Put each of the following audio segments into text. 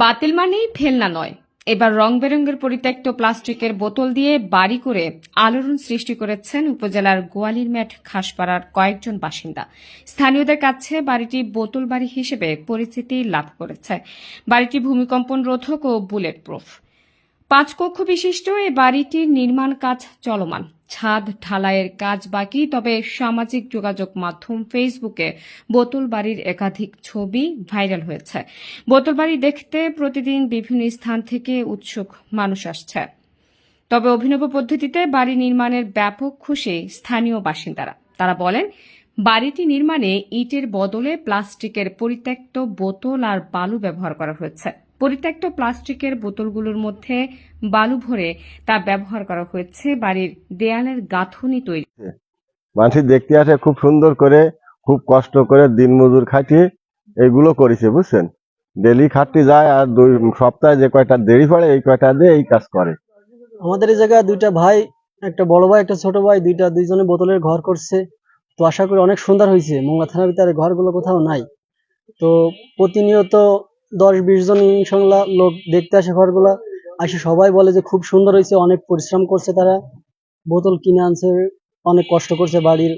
বাতিল মানেই ফেলনা নয়। এবার রং বেরঙ্গের পরিত্যক্ত প্লাস্টিকের বোতল দিয়ে বাড়ি করে আলোড়ন সৃষ্টি করেছেন উপজেলার গোয়ালির ম্যাট খাসপাড়ার কয়েকজন বাসিন্দা। স্থানীয়দের কাছে বাড়িটি বোতল বাড়ি হিসেবে পরিচিতি লাভ করেছে। বাড়িটি ভূমিকম্পন রোধক ও বুলেট প্রুফ পাঁচ কক্ষ বিশিষ্ট এই বাড়িটির নির্মাণ কাজ চলমান। ছাদ, ঢালাইয়ের কাজ বাকি, তবে সামাজিক যোগাযোগ মাধ্যম ফেসবুকে বোতল বাড়ির একাধিক ছবি ভাইরাল হয়েছে। বোতল বাড়ি দেখতে প্রতিদিন বিভিন্ন স্থান থেকে উৎসুক মানুষ আসছে। তবে অভিনব পদ্ধতিতে বাড়ি নির্মাণের ব্যাপক খুশি স্থানীয় বাসিন্দারা। তারা বলেন, বাড়িটি নির্মাণে ইটের বদলে প্লাস্টিকের পরিত্যক্ত বোতল আর বালু ব্যবহার করা হয়েছে। পরিত্যক্ত প্লাস্টিকের বোতলগুলোর মধ্যে বালু ভরে তা ব্যবহার করা হয়েছে। বাড়ির দেয়ালের গাঁথনি তৈরি। মানুষ দেখতে আসে খুব সুন্দর করে খুব কষ্ট করে দিনমজুর খাটিয়ে এইগুলো করেছে বুঝছেন? ডেলি খাটতে যায় আর দুই সপ্তাহে যে কয়টা দেরি পড়ে এই কয়টা দিয়ে এই কাজ করে। আমাদের এই জায়গায় দুইটা ভাই একটা বড় ভাই একটা ছোট ভাই দুইটা দুইজনে বোতলের ঘর করছে। তো আশা করি অনেক সুন্দর হয়েছে। মোংলা থানার ভিতরে ঘরগুলো কোথাও নাই। তো প্রতিনিয়ত দশ বিশ জন ইনশাল্লাহ লোক দেখতে আসে ঘরগুলা। আসে সবাই বলে যে খুব সুন্দর হয়েছে, অনেক পরিশ্রম করছে তারা। বোতল কিনে আনছে, অনেক কষ্ট করছে বাড়ির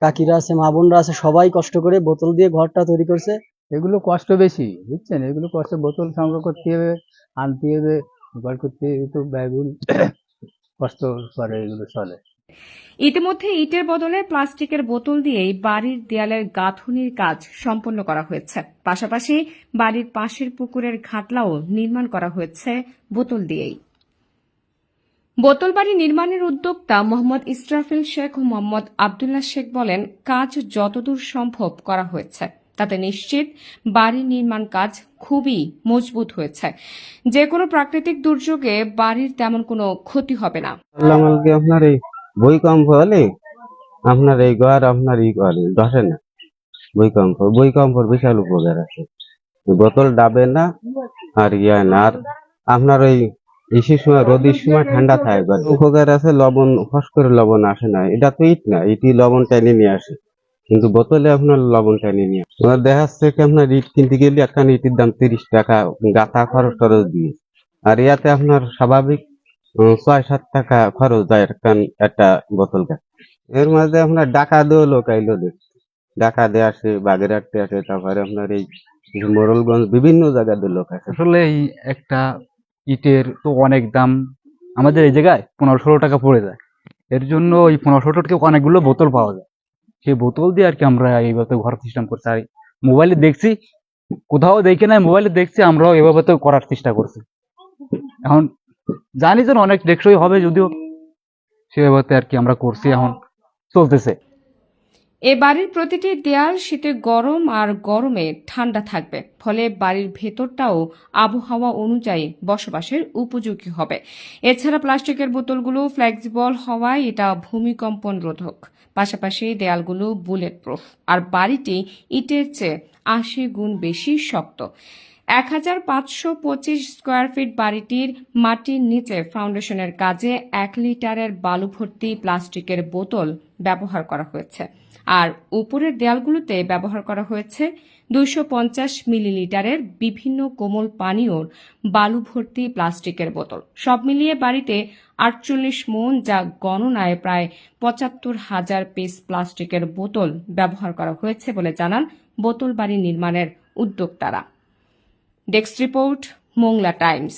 কাকিরা আছে, মা বোনরা আছে, সবাই কষ্ট করে বোতল দিয়ে ঘরটা তৈরি করছে। এগুলো কষ্ট বেশি, বুঝছেন? এগুলো কষ্ট, বোতল সংগ্রহ করতে হবে, আনতে হবে ব্যয়বহুল কষ্ট করে এগুলো চলে। ইতিমধ্যে ইটের বদলে প্লাস্টিকের বোতল দিয়েই বাড়ির দেয়ালের গাঁথনির কাজ সম্পন্ন করা হয়েছে। পাশাপাশি বাড়ির পাশের পুকুরের ঘাটলাও নির্মাণ করা হয়েছে বোতল দিয়েই। বোতল বাড়ি নির্মাণের উদ্যোক্তা মোহাম্মদ ইসরাফিল শেখ ও মোহাম্মদ আবদুল্লাহ শেখ বলেন, কাজ যতদূর সম্ভব করা হয়েছে, তাতে নিশ্চিত বাড়ি নির্মাণ কাজ খুবই মজবুত হয়েছে। যে কোনো প্রাকৃতিক দুর্যোগে বাড়ির তেমন কোনো ক্ষতি হবে না। ভূমিকম্প হলে আপনার এই ঘর, আপনার ই করে ধসে না। ভূমিকম্প, ভূমিকম্পর বিশাল উপকার আছে। বোতল ডাবে না, আর ইয়ে না। আর আপনার ওই ইসির সময়, রোদির সময় ঠান্ডা থাকে। উপকার আছে লবণ ফস করে লবণ আসে না। এটা তো ইট না ইটি লবণ টেনে নিয়ে আসে। কিন্তু বোতলে আপনার লবণ টেনে নিয়ে আসে। দেখা যাচ্ছে কি আপনার ইট কিনতে গেলে একটা ইটির দাম তিরিশ টাকা, গাথা খরচ টরচ দিয়ে। আর ইয়াতে আপনার স্বাভাবিক ছয় সাত টাকা খরচ যায় একটা বোতল গাছ এর মাঝে আপনার ডাকা দিয়েও লোক আইলো দেখ ডাকা দিয়ে আসে, বাগেরহাটে আসে, তারপরে আপনার এই মোরলগঞ্জ বিভিন্ন জায়গাতে লোক আসে। আসলে এই একটা ইটের তো অনেক দাম। আমাদের এই জায়গায় পনেরো ষোলো টাকা পড়ে যায়। এর জন্য ওই পনেরো ষোলো টাকা অনেকগুলো বোতল পাওয়া যায়। সেই বোতল দিয়ে আর কি আমরা এইভাবে ঘর সিস্টেম করছি। আর মোবাইলে দেখছি, কোথাও দেখে নাই, মোবাইলে দেখছি, আমরাও এভাবে তো করার চেষ্টা করছি। এখন জানি যে অনেক টেকসই হবে, যদিও সেভাবে আর কি আমরা করছি এখন, চলতেছে। এ বাড়ির প্রতিটি দেয়াল শীতে গরম আর গরমে ঠান্ডা থাকবে, ফলে বাড়ির ভেতরটাও আবহাওয়া অনুযায়ী বসবাসের উপযোগী হবে। এছাড়া প্লাস্টিকের বোতলগুলো ফ্লেক্সিবল হওয়ায় এটা ভূমিকম্পন রোধক, পাশাপাশি দেয়ালগুলো বুলেট প্রুফ আর বাড়িটি ইটের চেয়ে আশি গুণ বেশি শক্ত। এক হাজার পাঁচশো পঁচিশ স্কোয়ার ফিট বাড়িটির মাটির নিচে ফাউন্ডেশনের কাজে এক লিটারের বালু ভর্তি প্লাস্টিকের বোতল ব্যবহার করা হয়েছে। আর উপরের দেয়ালগুলোতে ব্যবহার করা হয়েছে দুইশো পঞ্চাশ মিলিলিটারের বিভিন্ন কোমল পানীয়র বালু ভর্তি প্লাস্টিকের বোতল। সব মিলিয়ে বাড়িতে আটচল্লিশ মন যা গণনায় প্রায় পঁচাত্তর হাজার পিস প্লাস্টিকের বোতল ব্যবহার করা হয়েছে বলে জানান বোতল বাড়ি নির্মাণের উদ্যোক্তারা। Desk report Mongla Times